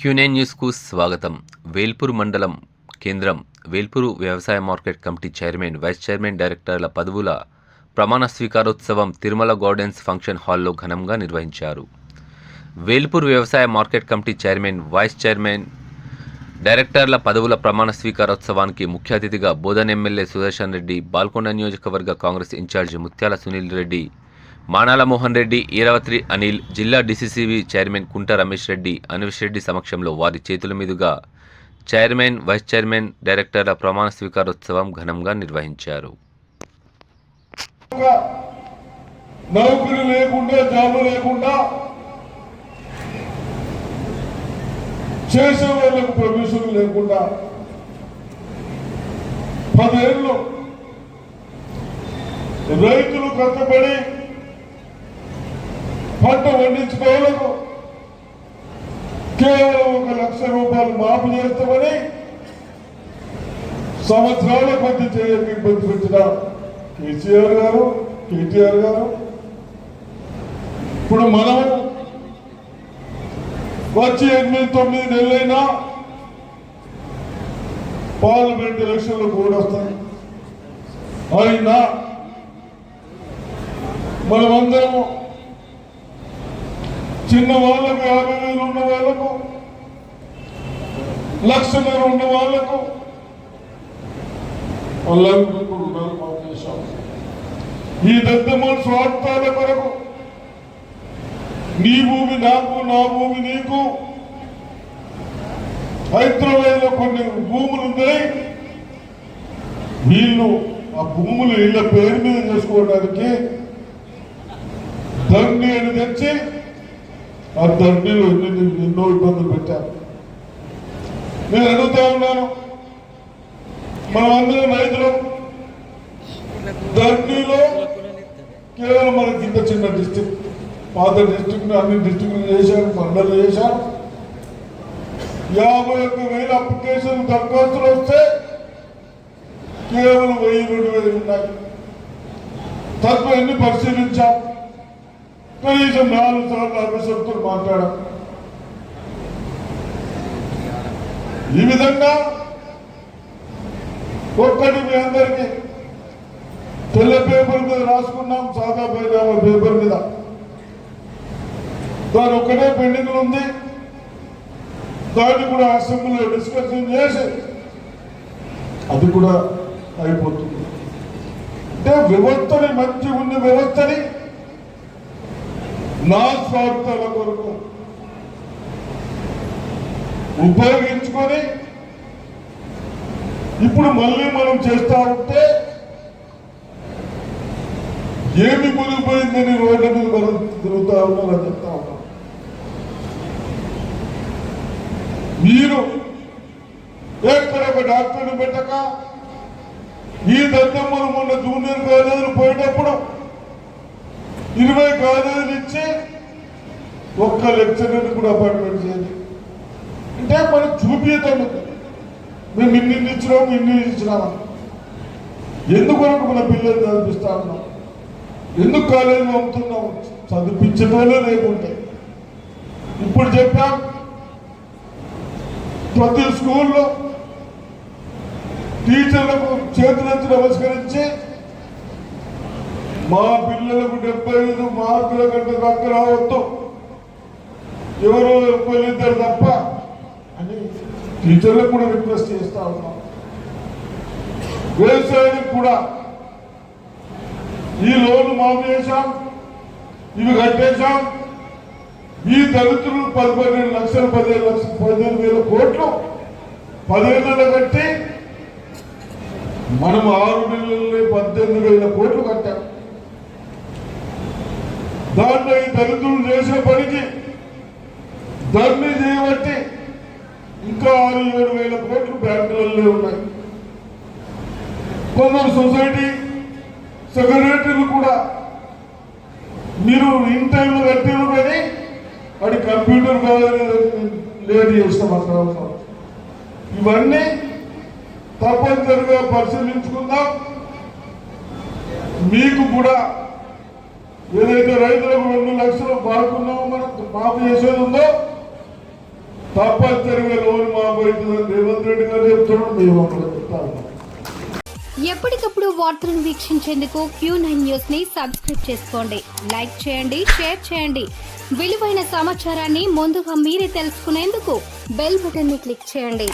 క్యూనే న్యూస్కు స్వాగతం. వేల్పూర్ మండలం కేంద్రం వేల్పూరు వ్యవసాయ market committee chairman vice chairman డైరెక్టర్ల పదవుల ప్రమాణ స్వీకారోత్సవం తిరుమల గార్డెన్స్ ఫంక్షన్ హాల్లో ఘనంగా నిర్వహించారు. వేల్పూర్ వ్యవసాయ market committee chairman vice chairman డైరెక్టర్ల పదవుల ప్రమాణ స్వీకారోత్సవానికి ముఖ్య అతిథిగా బోధన్ ఎమ్మెల్యే సుదర్శన్ రెడ్డి బాల్కొండ నియోజకవర్గ కాంగ్రెస్ ఇన్ఛార్జి ముత్యాల సునీల్ రెడ్డి మానాల మోహన్ రెడ్డి ఈరావత్రి అనిల్ జిల్లా డిసిసిబి చైర్మన్ కుంట రమేష్ రెడ్డి అనిష్ రెడ్డి సమక్షంలో వారి చేతుల మీదుగా చైర్మన్ వైస్ చైర్మన్ డైరెక్టర్ల ప్రమాణ స్వీకారోత్సవం ఘనంగా నిర్వహించారు. లేకుండా జాబు లేకుండా చేసే వాళ్ళకు ప్రొఫెషన్ లేకుండా పదేళ్ళు రైతులు కష్టపడి పంట పండించుకోవాలకు కేవలం ఒక లక్ష రూపాయలు మాఫీ చేస్తామని సంవత్సరాల కొద్ది చేయక ఇబ్బంది పెట్టిన కేసీఆర్ గారు కేటీఆర్ గారు. ఇప్పుడు మనం వచ్చి ఎనిమిది తొమ్మిది నెలలైనా పార్లమెంట్ ఎలక్షన్లు కూడా వస్తాయి అయినా మనమందరము చిన్న వాళ్ళకు యాభై వేలు ఉన్న వాళ్ళకు లక్షన్నర ఉన్న వాళ్ళకు వాళ్ళకు రుణాలు మాఫ్ చేశాం ఈ దద్దమ్మ స్వార్థాల కొరకు నీ భూమి నాకు నా భూమి నీకు హైదరాబాద్లో కొన్ని భూములు ఉన్నాయి. వీళ్ళు ఆ భూములు ఇళ్ళ పేరు మీద చేసుకోవడానికి దండి అని తెచ్చి ఆ దండిలో ఎన్ని ఎన్నో ఇబ్బందులు పెట్టారు నేను అడుగుతా ఉన్నాను మనం అందరం రైతులు దండిలో కేవలం మనకి ఇంత చిన్న డిస్టిక్ పాత డిస్టిక్ అన్ని డిస్టిక్లు చేశారు మండలు చేశారు. యాభై ఒక్క వేల అప్లికేషన్ దరఖాస్తులు వస్తే కేవలం వెయ్యి రెండు వేలు ఉన్నాయి. తక్కువ ఎన్ని పరిశీలించాం? కనీసం నాలుగు సార్లు ఆఫీసర్తో మాట్లాడాం. ఈ విధంగా ఒక్కటి మీ అందరికీ తెల్ల పేపర్ మీద రాసుకున్నాం సాదా పైజామా పేపర్ మీద. దాని ఒక్కటే పెండింగ్ ఉంది. దాన్ని కూడా అసెంబ్లీలో డిస్కషన్ చేసి అది కూడా అయిపోతుంది. అంటే వ్యవస్థని మంచి ఉన్న వ్యవస్థని నా స్వార్థాల కొరకు ఉపయోగించుకొని ఇప్పుడు మళ్ళీ మనం చేస్తా ఉంటే ఏమి మునిగిపోయిందని రోడ్ల మీద మనం తిరుగుతా ఉన్నాం చెప్తా ఉన్నాం. మీరు ఎక్కడ ఒక డాక్టర్ని పెట్టక ఈ దద్దమ్మలు మొన్న జూనియర్ కాలేజీలు పోయేటప్పుడు ఇరవై కాలేజీలు ఇచ్చి ఒక్క లెక్చరర్ని కూడా అపాయింట్మెంట్ చేయండి అంటే మనం చూపించటం మేము ఇన్ని ఇన్ని ఇచ్చినాము ఇన్ని ఇచ్చినామని ఎందుకు మన పిల్లలు చదివిస్తా ఉన్నాం? ఎందుకు కాలేజీలో అమ్ముతున్నాం? చదివించడమే లేకుంటే. ఇప్పుడు చెప్పాం ప్రతి స్కూల్లో టీచర్లకు చేతులెత్తి నమస్కరించి మా పిల్లలకు డెబ్బై ఐదు మార్కుల కంటే తక్కువ రావద్దు. ఎవరో ఇద్దరు తప్ప. అని టీచర్లకు కూడా రిక్వెస్ట్ చేస్తా ఉన్నాం. వ్యవసాయానికి కూడా. ఈ లోన్ మామేశాం చేశాం. ఇవి కట్టేశాం. ఈ దళితులు పది పదిహేను లక్షలు పదిహేను లక్షలు పదిహేను వేల కోట్లు పదిహేను కట్టి మనం ఆరు నెలల్లో పద్దెనిమిది వేల కోట్లు కట్టాం. దాంట్లో ఈ దళితులు చేసిన పనికి ధర్మి చేయబట్టి ఇంకా ఆరు ఏడు వేల కోట్లు బ్యాంకులలో ఉన్నాయి. కొందరు సొసైటీ సెక్రటరీలు కూడా మీరు ఇన్ టైంలో కట్టిరు కానీ వాడి కంప్యూటర్ కావాలి లేట్ చేస్తామంటారు ఇవన్నీ తప్పనిసరిగా పరిశీలించుకుందాం. మీకు కూడా ఏదైతే రైతులకు రెండు లక్షలు బాగున్నామో మనం మాఫీ చేసేది ఉందో తప్పనిసరిగా లోన్ మాఫీ అవుతుందని రేవంత్ రెడ్డి గారు చెప్తున్నాడు మేము అక్కడ చెప్తా. ఉన్నాం ఎప్పటికప్పుడు వార్తలను వీక్షించేందుకు క్యూ నైన్ న్యూస్ని సబ్స్క్రైబ్ చేసుకోండి. లైక్ చేయండి షేర్ చేయండి. విలువైన సమాచారాన్ని ముందుగా మీరే తెలుసుకునేందుకు బెల్ బటన్ని క్లిక్ చేయండి.